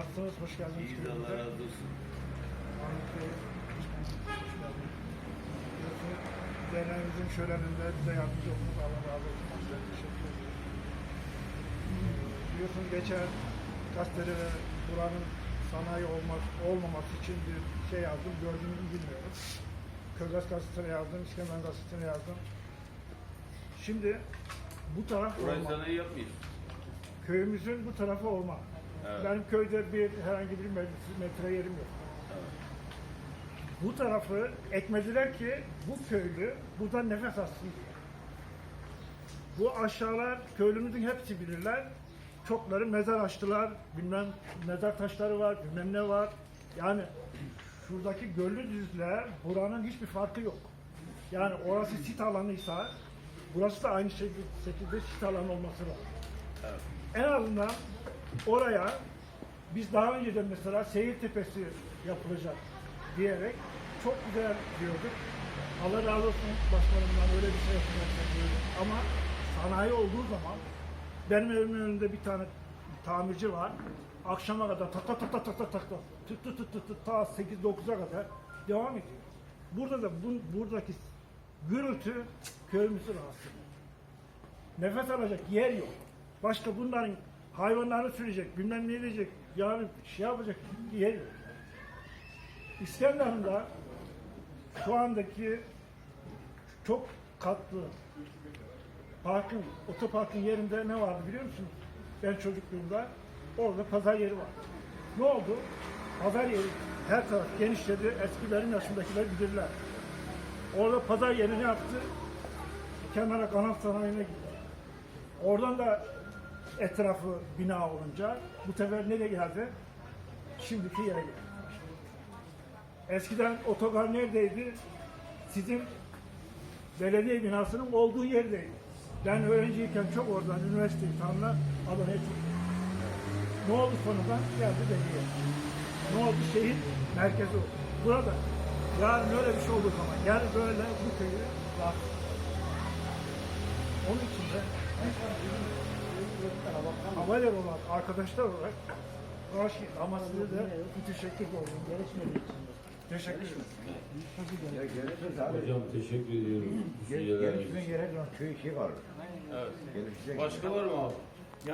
Nasılsınız? Hoş geldiniz. İyi Allah razı olsun. Ahmet Bey, hoş geldiniz. Biliyorsunuz, Derneğimizin şöleninde bize yardımcı oldunuz. Allah razı olsun. Size teşekkür ederim. Biliyorsunuz geçen gazetede buranın sanayi olmaz, olmaması için bir şey yazdım. Gördüğünüzü bilmiyorum. Kırgaz gazetesine yazdım, İskender gazetesine yazdım. Şimdi bu taraf Burayı sanayi yapmayız. Köyümüzün bu tarafı orman. Evet. Benim köyde bir herhangi bir metre yerim yok. Bu tarafı ekmediler ki bu köylü buradan nefes alsın diye. Bu aşağılar köylümüzün hepsi bilirler. Çokları mezar açtılar. Bilmem mezar taşları var, bilmem ne var. Yani şuradaki göllü düzle buranın hiçbir farkı yok. Yani orası sit alanıysa burası da aynı şekilde, şekilde sit alanı olması lazım. Evet. En azından oraya biz daha önceden mesela seyir tepesi yapılacak diyerek çok güzel diyorduk. Allah razı olsun başkanımdan öyle bir şey yapacaksak diyorduk. Ama sanayi olduğu zaman benim evimin önünde bir tane tamirci var. Akşama kadar tak tak tak tak tak tak tak tık tık tık tık tık ta 8-9'a kadar devam ediyor. Burada da bu, buradaki gürültü köyümüzü rahatsız ediyor. Nefes alacak yer yok. Başka bunların hayvanlarını sürecek, bilmem ne edecek, yani şey yapacak yok. İskenderun'da şu andaki çok katlı parkın, otoparkın yerinde ne vardı biliyor musunuz? Ben çocukluğumda orada pazar yeri var. Ne oldu? Pazar yeri her taraf genişledi. Eskilerin yaşındakiler bilirler. Orada pazar yeri ne yaptı? Kenara kanat sanayine gitti. Oradan da etrafı bina olunca bu sefer nereye geldi? Şimdiki yere geldi. Eskiden otogar neredeydi? Sizin belediye binasının olduğu yerdeydi. Ben öğrenciyken çok oradan üniversite imtihanına Adana'ya çıktım. Ne oldu sonradan? Geldi belediye. Ne oldu? Şehir merkezi oldu. Burada yarın öyle bir şey olduğu zaman yani böyle bu köyü rahatsız. Onun için de Haber olarak, arkadaşlar olarak ama size de müteşekkir oldum. Gerekmediği için. Teşekkür ederim. Ya gerekmez abi. Hocam teşekkür ediyorum. Gerekmez gerek yok. Köy işi var. Evet. Başka şey var mı abi?